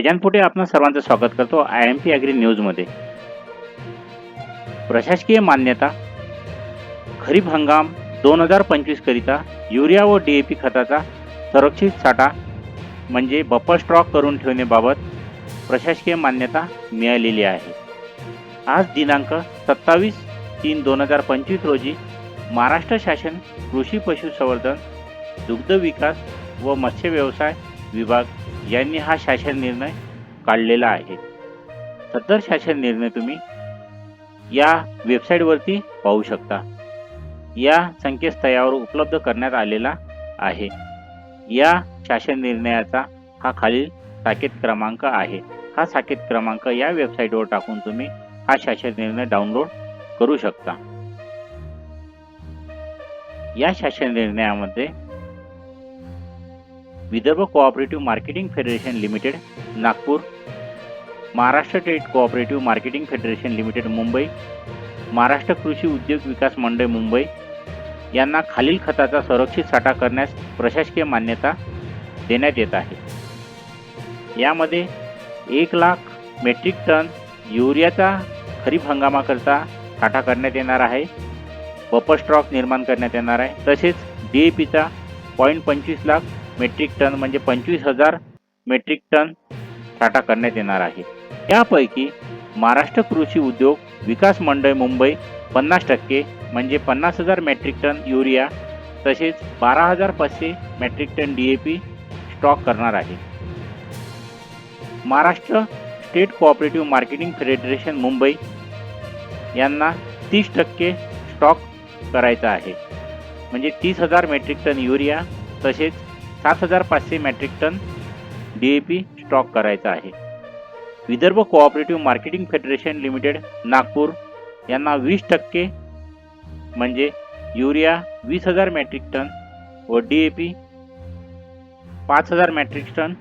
गजान आपण सर्वांचं स्वागत करतो आय एम पी ॲग्री न्यूजमध्ये प्रशासकीय मान्यता खरीप हंगाम दोन हजार पंचवीसकरिता युरिया व डी ए पी खताचा संरक्षित साठा म्हणजे बफर स्टॉक करून ठेवण्याबाबत प्रशासकीय मान्यता मिळालेली आहे. आज दिनांक सत्तावीस तीन दोन हजार पंचवीस रोजी महाराष्ट्र शासन कृषी पशुसंवर्धन दुग्ध विकास व मत्स्य व्यवसाय विभाग यांनी हा शासन निर्णय काढलेला आहे. सदर शासन निर्णय तुम्ही या वेबसाईटवरती पाहू शकता. या संकेतस्थळावर उपलब्ध करण्यात आलेला आहे. या शासन निर्णयाचा हा खालील साकेत क्रमांक आहे. हा साकेत क्रमांक या वेबसाईटवर टाकून तुम्ही हा शासन निर्णय डाउनलोड करू शकता. या शासन निर्णयामध्ये Vidarbha cooperative marketing federation limited Nagpur. Maharashtra trade cooperative marketing federation limited Mumbai. Maharashtra Krishi Udyog Vikas मंडळ मुंबई. यांना खालील खताचा संरक्षित साठा करण्यास प्रशासकीय मान्यता देण्यात येत आहे. यामध्ये एक लाख मेट्रिक टन युरियाचा खरीप हंगामाकरता साठा करण्यात येणार आहे. बफर स्टॉक निर्माण करण्यात येणार आहे. तसेच डी ए पीचा पॉईंट पंचवीस लाख मेट्रिक टन म्हणजे पंचवीस हजार मेट्रिक टन साठा करण्यात येणार आहे. यापैकी महाराष्ट्र कृषी उद्योग विकास मंडळ मुंबई पन्नास टक्के म्हणजे पन्नास हजार मेट्रिक टन युरिया तसेच बारा हजार पाचशे metric ton D A P stock करणार आहे. Maharashtra state cooperative marketing federation Mumbai यांना तीस टक्के स्टॉक करायचा आहे. म्हणजे तीस हजार मेट्रिक टन युरिया तसेच सात हजार पाचशे metric ton D A P stock करायचा आहे. Vidarbha cooperative marketing federation limited Nagpur यांना वीस टक्के म्हणजे युरिया वीस हजार मेट्रिक टन व डी ए पी पाच हजार मेट्रिक टन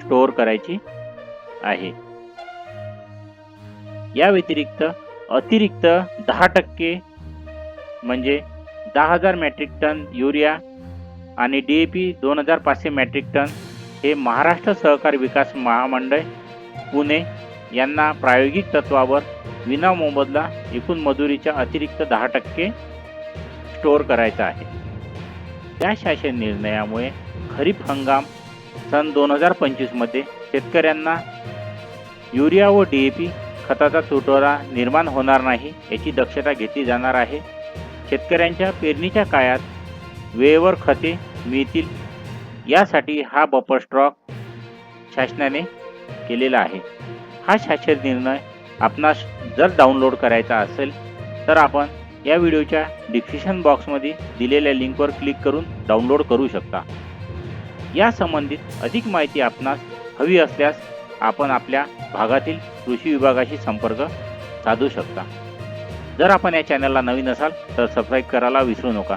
स्टोअर करायची आहे. या व्यतिरिक्त अतिरिक्त दहा टक्के म्हणजे दहा हजार मेट्रिक टन युरिया आणि डी ए पी दोन हजार पाचशे मेट्रिक टन हे महाराष्ट्र सहकार विकास महामंडळ पुणे यांना प्रायोगिक तत्वावर विना मोबदला एकूण मजुरीच्या अतिरिक्त दहा टक्के स्टोअर करायचा आहे. त्या शासन निर्णयामुळे खरीप हंगाम सन दोन हजार पंचवीसमध्ये शेतकऱ्यांना युरिया व डी ए पी खताचा तुटवडा निर्माण होणार नाही याची दक्षता घेतली जाणार आहे. शेतकऱ्यांच्या पेरणीच्या काळात वेळेवर खते मिळतील. यासाठी हा बफर स्टॉक शासनाने केलेला आहे. हा शासन निर्णय आपणास जर डाउनलोड करायचा असेल तर आपण या व्हिडिओच्या डिस्क्रिप्शन बॉक्समध्ये दिलेल्या लिंकवर क्लिक करून डाउनलोड करू शकता. या संबंधित अधिक माहिती आपणास हवी असल्यास आपण आपल्या भागातील कृषी विभागाशी संपर्क साधू शकता. जर आपण या चॅनलला नवीन असाल तर सबस्क्राईब करायला विसरू नका.